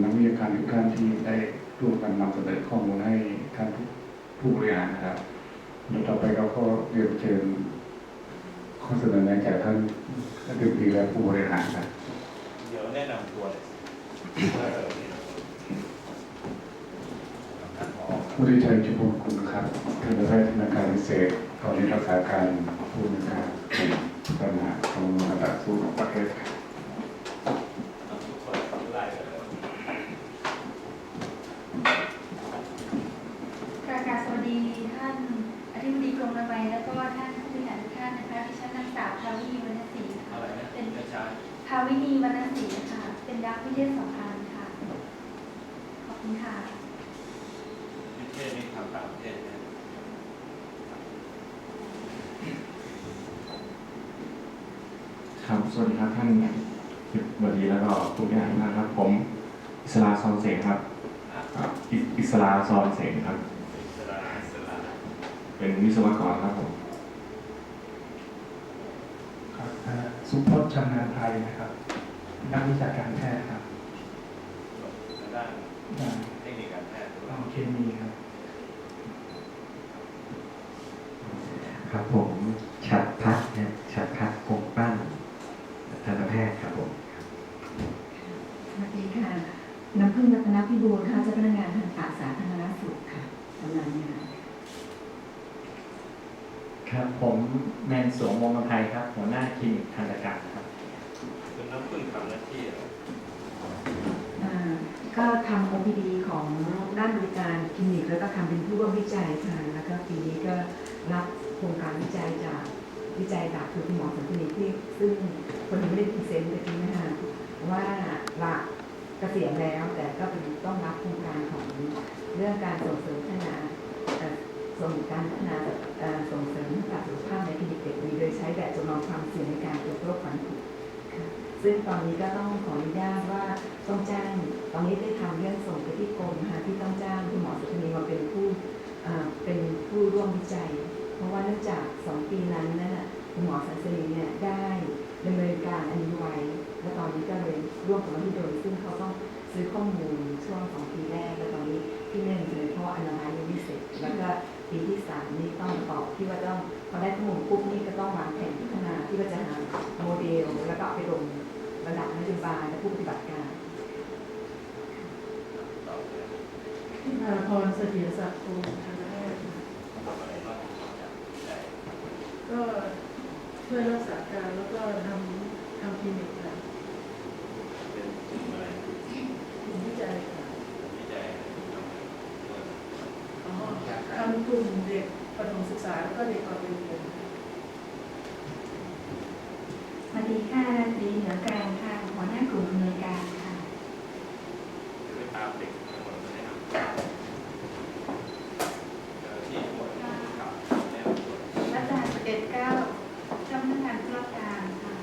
นักวิชาการทุกท่านที่ได้ร่วมกันนำเสนอข้อมูลให้ท่านผู้ผู้บริหารนะครับแล้วต่อไปเราก็เรียนเชิญข้อเสนอแนะจากท่านอธิบดีและผู้บริหารครับเดี๋ยวแนะนำตัวเลยเออท่านผอผู้ที่ชัยจุพลคุณครับท่านประธานธนาคารพิเศษ ตอนนี้รักษาการผู้ในวยการกลุ่มปัญหาของระดับสูงของประเทศครับ ทุกคนไล่กันเลย กรากราบสวัสดีท่านอธิบดีกรมระบายแล้วก็ท่านผู้บริหารทุกท่านนะคะดิฉันนางสาวภาวินีวรรณศรีค่ะ อะไรนะเป็นช้า ภา วินีวรรณศรีค่ะ เป็นนักวิทยาสัมพันธ์ค่ะ ขอบคุณค่ะประเทศนี้ทำต่างประเทศเนี่ยครับ สวัสดีครับท่านสิบดีแล้วก็ผู้บริหารทุกท่านครับ ผมอิสลาซอนเสงครับอะอ่าอิอิสลาซอนเสงครับอิสระอิสระเป็นวิศวกรครับผมครับเอ่อสุพจน์ชำนาญไทยนะครับ นักวิชาการแพทย์ครับทางด้านด้านเทคนิคการแพทย์ด้วยเอาเคมีครับ ครับผมชัดพัฒน์นะชัดพัฒน์คงปั้นทันตแพทย์ครับผมสวัสดีค่ะ น้ำพึ่งรัตนพิบูลค่ะเจ้าพนักงานทางการสาธารณสุขค่ะกำลังงานครับผมแมนสวงวงศ์อภัยครับ หัวหน้าคลินิกทันตกรรมครับ คุณน้ำพึ่งทำหน้าที่อะไรอ่าก็ทำ OPD ของด้านบริการคลินิก แล้วก็ทำเป็นผู้ร่วมวิจัยค่ะแล้วก็ปีนี้ก็รับโครงการวิจัยจากวิจัยจากคือคุณหมอสันตินิที่ซึ่งคนนี้ไม่ได้พรีเซนต์เมื่อกี้นะคะว่าลาเกษียณแล้วแต่ก็เป็นต้องรับโครงการของเรื่องการส่งเสริมพัฒนาเอ่อส่งการพัฒนาเอ่อส่งเสริมสุขภาพในคลินิกเด็กดีโดยใช้แบบจำลองความเสี่ยงในการเกิดโรคฟันผ ซึ่งตอนนี้ก็ต้องขออนุญาตว่าต้องจ้างตอนนี้ได้ทำเรื่องส่งไปที่กรมนะคะที่ต้องจ้างคุณหมอสุธนีมาเป็นผู้อ่เป็นผู้ร่วมวิจัย เพราะว่าเนื่องจากสองปีนั้นนั่นน่ะคุณหมอสันสนีเนี่ยได้ดำเนินการอันนี้ไว้และตอนนี้ก็เลยร่วมกับมหิดลซึ่งเขาต้องซื้อข้อมูลช่วงสองปีแรกแล้วตอนนี้ที่หนึ่งเลยเพราะอนามัยยังไม่เสร็จแล้วก็ปีที่สามนี่ต้องต่อที่ว่าต้องพอได้ข้อมูลปุ๊บนี่ก็ต้องวางแผนพัฒนาที่ว่าจะหาโมเดล แล้วก็ไปลง ผู้ปฏิบัติการต่อไปที่พาพรเสถียรศักดิ์ภูมิทันตแพทย์ทำอะไรบ้างจากใจก็ช่วยรักษาการแล้วก็ทำทำคลินิกค่ะเป็นกลุ่มอะไรกลุ่มวิจัยค่ะวิจัยทำด้วยอ๋อทำกลุ่มเด็กประถมศึกษาแล้วก็เด็กก่อนเรียนสวัสดีค่ะราตรีเหนือกลา อาจารย์เด็เก้าเจ้าหน้าที่ราชการค่ะ